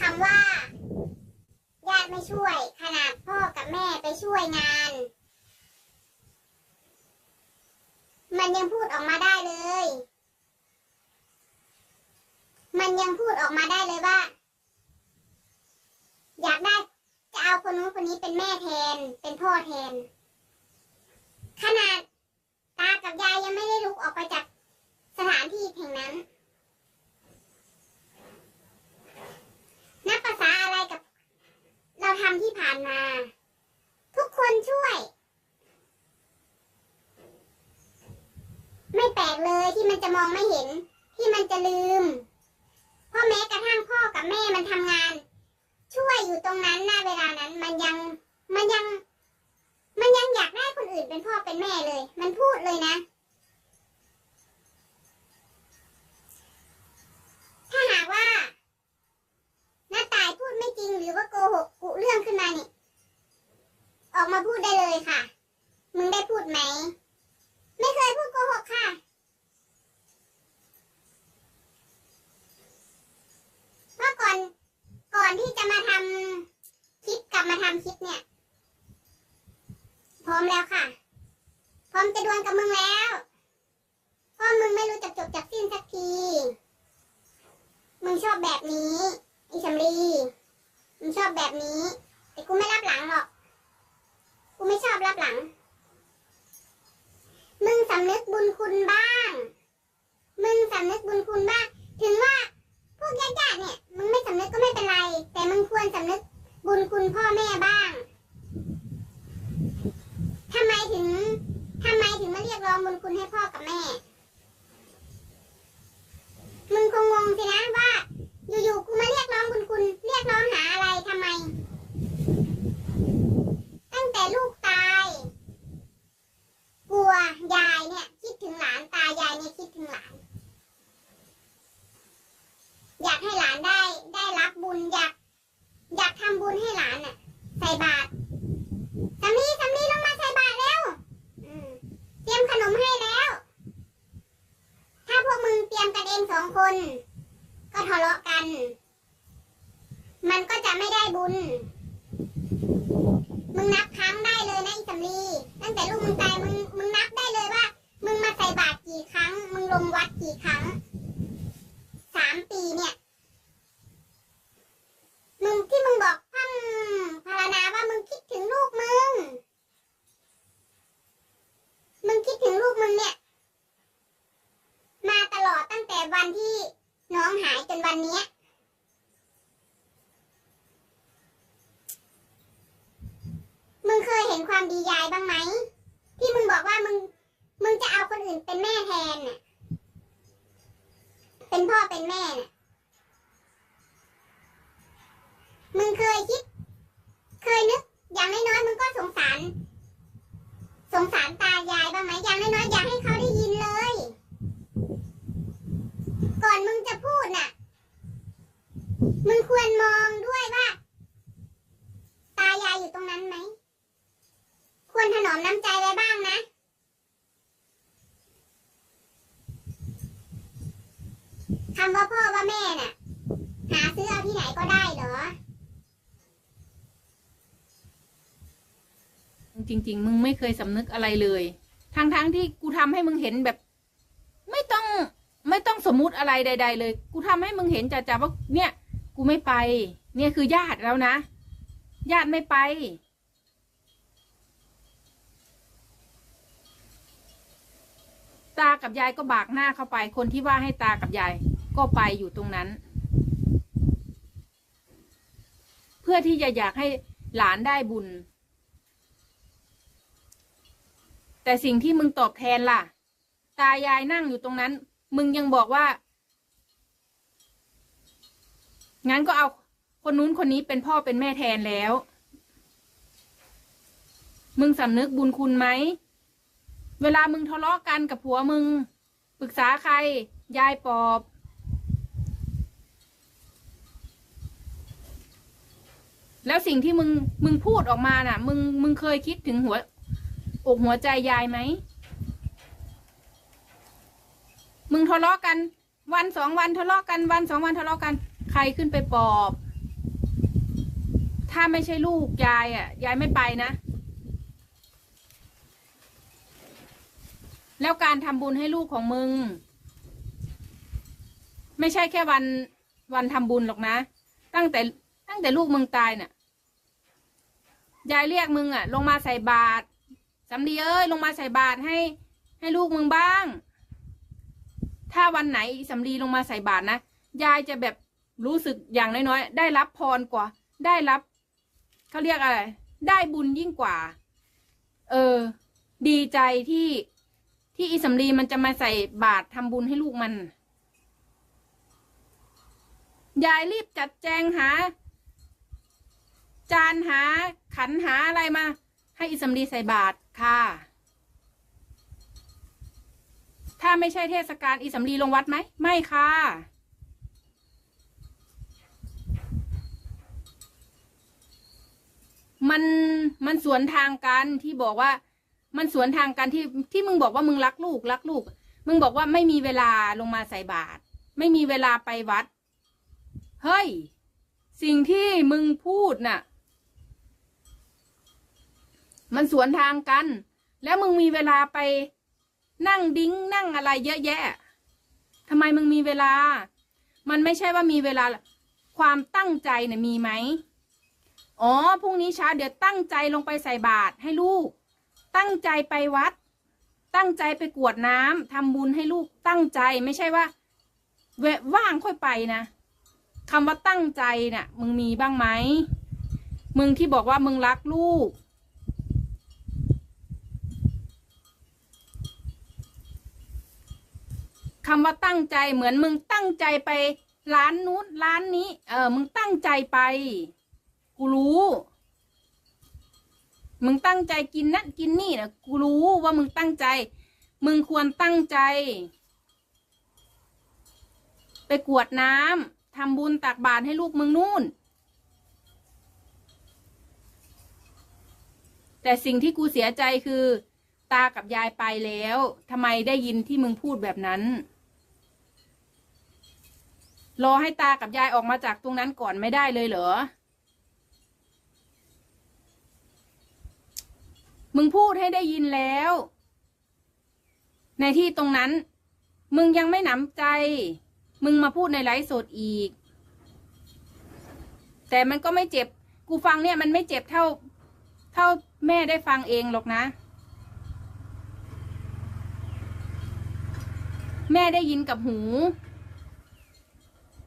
คำว่าญาติไม่ช่วย ขนาดพ่อกับแม่ไปช่วยงาน มันยังพูดออกมาได้เลย มันยังพูดออกมาได้เลยว่า อยากได้จะเอาคนนู้นคนนี้เป็นแม่แทน เป็นพ่อแทน ขนาดตากับยายยังไม่ได้ลุกออกไปจากสถานที่แห่งนั้น นับภาษาอะไรกับ เราทำที่ผ่านมา ทุกคนช่วย ไม่แปลกเลยที่ มันจะมองไม่เห็น ที่มันจะลืม เพราะแม้กระทั่งพ่อกับแม่มันทำงาน ช่วยอยู่ตรงนั้นหน้าเวลานั้นมันยังมันยัง มันยังอยากได้คนอื่นเป็นพ่อเป็นแม่เลย มันพูดเลยนะ ถ้าหากว่าน้าตายพูดไม่จริงหรือว่าโกหกกุเรื่องขึ้นมานี่ ออกมาพูดได้เลยค่ะ มึงได้พูดไหม ไม่เคยพูดโกหกค่ะ เพราะก่อน ก่อนที่จะมาทำค ลิปกลับมคลิปเนี่ย พร้อมแล้วค่ะ พร้อมจะดวลกับมึงแล้วเพราะมึงไม่รู้จักจบจากสิ้นสักที มึงชอบแบบนี้อีสำลีมึงชอบแบบนี้ แต่กูไม่รับหลังหรอก กูไม่ชอบรับหลัง มึงสำนึกบุญคุณบ้าง มึงสำนึกบุญคุณบ้าง ถึงว่าพวกญาติๆเนี่ย มึงไม่สำนึกก็ไม่เป็นไร แต่มึงควรสำนึกบุญคุณพ่อแม่บ้างทำไมถึงทำไมถึงมาเรียกร้องบุญคุณให้พ่อกับแม่ มึงคงงงสินะว่า อยู่ๆ กูมาเรียกร้องบุญคุณ เรียกร้องหาอะไรทำไม ตั้งแต่ลูกตาย กลัวยายเนี่ย คิดถึงหลานตายายเนี่ยคิดถึงหลาน อยากให้หลานได้ ได้รับบุญอยาก อยากทำบุญให้หลานน่ะ ใส่บาตรสำลีสำลีลงมาใส่บาตรเร็วอืมเตรียมขนมให้แล้ว ถ้าพวกมึงเตรียมกันเองสองคน ก็ทะเลาะกัน มันก็จะไม่ได้บุญ มึงนับครั้งได้เลยนะอีสำลีตั้งแต่ลูกมึงตายมึงมึงนับได้เลยว่า มึงมาใส่บาตรกี่ครั้ง มึงลงวัดกี่ครั้ง สามปีเนี่ย มึงที่มึงบอกพังพารณาว่ามึงคิดถึงลูกมึง มึงคิดถึงลูกมึงเนี่ย มาตลอดตั้งแต่วันที่น้องหายจนวันเนี้ย มึงเคยเห็ นความดียายบ้างไหมที่มึงบอกว่ามึง มึงจะเอาคนอื่นเป็นแม่แทนน่ะ เป็นพ่อเป็นแม่น่ะ มึงเคยคิด เคยนึก อย่างน้อยๆมึงก็สงสาร สงสารตายายบ้างไหมอย่างน้อยๆอยากให้เขาได้ยินเลย ก่อนมึงจะพูดน่ะ มึงควรมองด้วยว่า ตายายอยู่ตรงนั้นไหม ควรถนอมน้ำใจไว้บ้างนะ คำว่าพ่อว่าแม่น่ะ หาซื้อเอาที่ไหนก็ได้เหรอ จริง ๆ มึงไม่เคยสำนึกอะไรเลย ทั้งๆที่กูทำให้มึงเห็นแบบ ไม่ต้องไม่ต้องสมมุติอะไรใด ๆ เลย กูทำให้มึงเห็นจ่าๆว่าเนี่ย กูไม่ไป เนี่ยคือญาติแล้วนะ ญาติไม่ไป ตากับยายก็บากหน้าเข้าไป คนที่ว่าให้ตากับยายก็ไปอยู่ตรงนั้น เพื่อที่จะอยากให้หลานได้บุญ แต่สิ่งที่มึงตอบแทนล่ะ ตายายนั่งอยู่ตรงนั้น มึงยังบอกว่า งั้นก็เอาคนนู้นคนนี้เป็นพ่อเป็นแม่แทนแล้ว มึงสำนึกบุญคุณไหม เวลามึงทะเลาะกันกับผัวมึง ปรึกษาใคร ยายปอบ แล้วสิ่งที่มึงมึงพูดออกมาน่ะ มึงมึงเคยคิดถึงหัว อกหัวใจยายไหม มึงทะเลาะกัน วันสองวันทะเลาะกันวันสองวันทะเลาะกัน ใครขึ้นไปปอบ ถ้าไม่ใช่ลูกยายอะ ยายไม่ไปนะ แล้วการทำบุญให้ลูกของมึง ไม่ใช่แค่วันวันทำบุญหรอกนะ ตั้งแต่ตั้งแต่ลูกมึงตายน่ะยายเรียกมึงอะ ลงมาใส่บาตรสำลีเอ้ยลงมาใส่บาตรให้ ให้ลูกมึงบ้าง ถ้าวันไหนสำลีลงมาใส่บาตรนะยายจะแบบรู้สึกอย่างน้อยๆได้รับพรกว่า ได้รับเขาเรียกอะไร ได้บุญยิ่งกว่า เออ ดีใจที่ ที่อีสำลีมันจะมาใส่บาตรทำบุญให้ลูกมัน ยายรีบจัดแจงหา จานหาขันหาอะไรมา ให้อีสำลีใส่บาตรค่ะ ถ้าไม่ใช่เทศกาลอีสำลีลงวัดไหม ไม่ค่ะมันมันสวนทางกันที่บอกว่า มันสวนทางกันที่ที่มึงบอกว่ามึงรักลูกรักลูก มึงบอกว่าไม่มีเวลาลงมาใส่บาตรไม่มีเวลาไปวัด เฮ้ย สิ่งที่มึงพูดน่ะ มันสวนทางกัน แล้วมึงมีเวลาไปนั่งดิ้งนั่งอะไรเยอะแยะทำไมมึงมีเวลา มันไม่ใช่ว่ามีเวลาความตั้งใจเนี่ยมีไหม อ๋อ พรุ่งนี้เช้าเดี๋ยวตั้งใจลงไปใส่บาตรให้ลูก ตั้งใจไปวัด ตั้งใจไปกวดน้ำทำบุญให้ลูกตั้งใจไม่ใช่ว่าเวว่างค่อยไปนะคำว่าตั้งใจน่ะ มึงมีบ้างไหมมึงที่บอกว่ามึงรักลูก คำว่าตั้งใจเหมือนมึงตั้งใจไปร้านนู้นร้านนี้ เออ มึงตั้งใจไป กูรู้ มึงตั้งใจกินนั่นกินนี่นะกูรู้ว่ามึงตั้งใจ มึงควรตั้งใจ ไปกวดน้ำทำบุญตักบาตรให้ลูกมึงนู่น แต่สิ่งที่กูเสียใจคือ ตากับยายไปแล้วทำไมได้ยินที่มึงพูดแบบนั้นรอให้ตากับยายออกมาจากตรงนั้นก่อนไม่ได้เลยเหรอ มึงพูดให้ได้ยินแล้ว ในที่ตรงนั้น มึงยังไม่หนำใจ มึงมาพูดในไลฟ์สดอีก แต่มันก็ไม่เจ็บ กูฟังเนี่ยมันไม่เจ็บเท่า เท่าแม่ได้ฟังเองหรอกนะ แม่ได้ยินกับหู